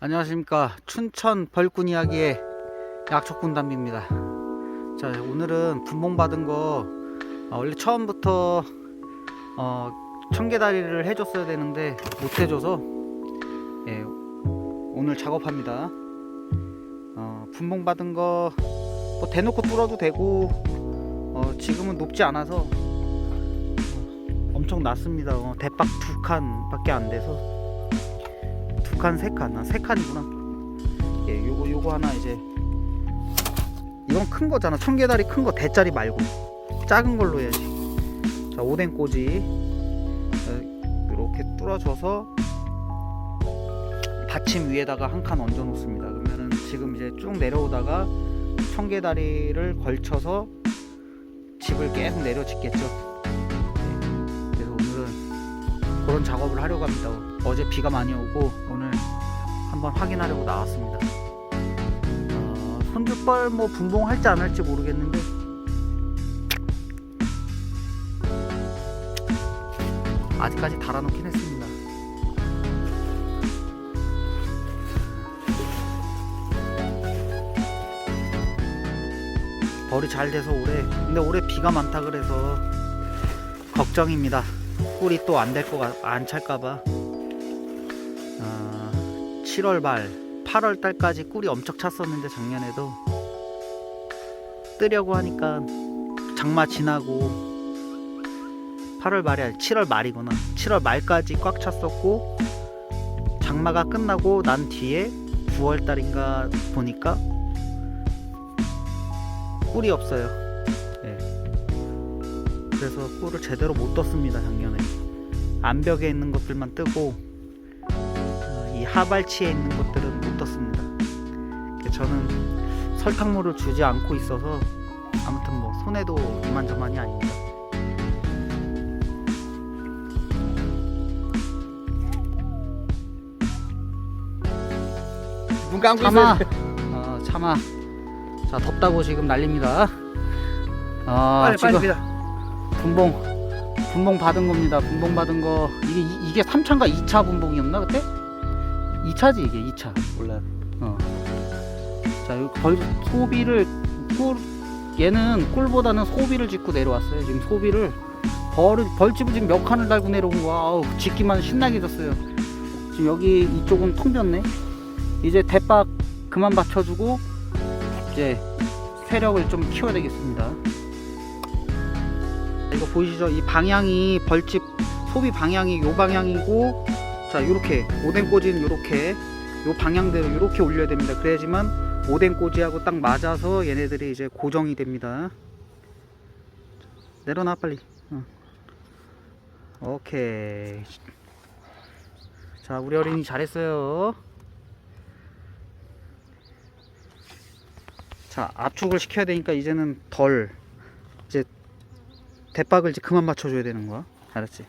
안녕하십니까. 춘천 벌꾼 이야기의 약초꾼 담비입니다. 자 오늘은 분봉 받은 거 아, 원래 처음부터 어, 청개다리를 해줬어야 되는데 못 해줘서 예, 오늘 작업합니다. 어, 분봉 받은 거 뭐 대놓고 뚫어도 되고 어, 지금은 높지 않아서 어, 엄청 낮습니다. 어, 대박 두 칸밖에 안 돼서 두 칸, 세 칸, 아, 세 칸이구나. 예, 요거 요거 하나 이제 이건 큰 거잖아. 청개다리 큰 거 대짜리 말고 작은 걸로 해야지. 자, 오뎅 꼬지 이렇게 뚫어줘서 받침 위에다가 한 칸 얹어 놓습니다. 그러면은 지금 이제 쭉 내려오다가 청개다리를 걸쳐서 집을 계속 내려 짓겠죠. 그런 작업을 하려고 합니다. 어제 비가 많이 오고 오늘 한번 확인하려고 나왔습니다. 어, 손주뻘 뭐 분봉할지 안 할지 모르겠는데 아직까지 달아놓긴 했습니다. 벌이 잘 돼서 올해 근데 올해 비가 많다 그래서 걱정입니다. 꿀이 또 안 될거안 찰까봐. 어, 7월 말, 8월 달까지 꿀이 엄청 찼었는데 작년에도 뜨려고 하니까 장마 지나고 8월 말이 아니 7월 말이구나. 7월 말까지 꽉 찼었고 장마가 끝나고 난 뒤에 9월 달인가 보니까 꿀이 없어요. 예. 그래서 꿀을 제대로 못 떴습니다 작년에. 암벽에 있는 것들만 뜨고 어, 이 하발치에 있는 것들은 못 떴습니다. 저는 설탕물을 주지 않고 있어서 아무튼 뭐 손해도 이만저만이 아닙니다. 눈 감고 참아. 어, 참아. 자 덥다고 지금 난립니다. 아 빨리 지금 빨리 니다 분봉 분봉 받은 겁니다. 분봉 받은 거 이게 이- 이게 3차인가 2차 분봉이었나 그때? 2차지 이게 2차. 몰라. 어. 자, 요벌 소비를 꿀 얘는 꿀보다는 소비를 짓고 내려왔어요. 지금 소비를 벌 벌집을 지금 몇 칸을 달고 내려온 거야. 아우, 짓기만 신나게 졌어요. 지금 여기 이쪽은 텅 졌네. 이제 대박 그만 받쳐주고 이제 세력을 좀 키워야 되겠습니다. 이거 보이시죠? 이 방향이 벌집 소비 방향이 요 방향이고 자 요렇게 오뎅 꼬지는 요렇게 요 방향대로 이렇게 올려야 됩니다. 그래야지만 오뎅 꼬지하고 딱 맞아서 얘네들이 이제 고정이 됩니다. 내려놔 빨리. 어. 오케이. 자 우리 어린이 잘했어요. 자 압축을 시켜야 되니까 이제는 덜 이제 대박을 이제 그만 맞춰줘야 되는 거야. 알았지?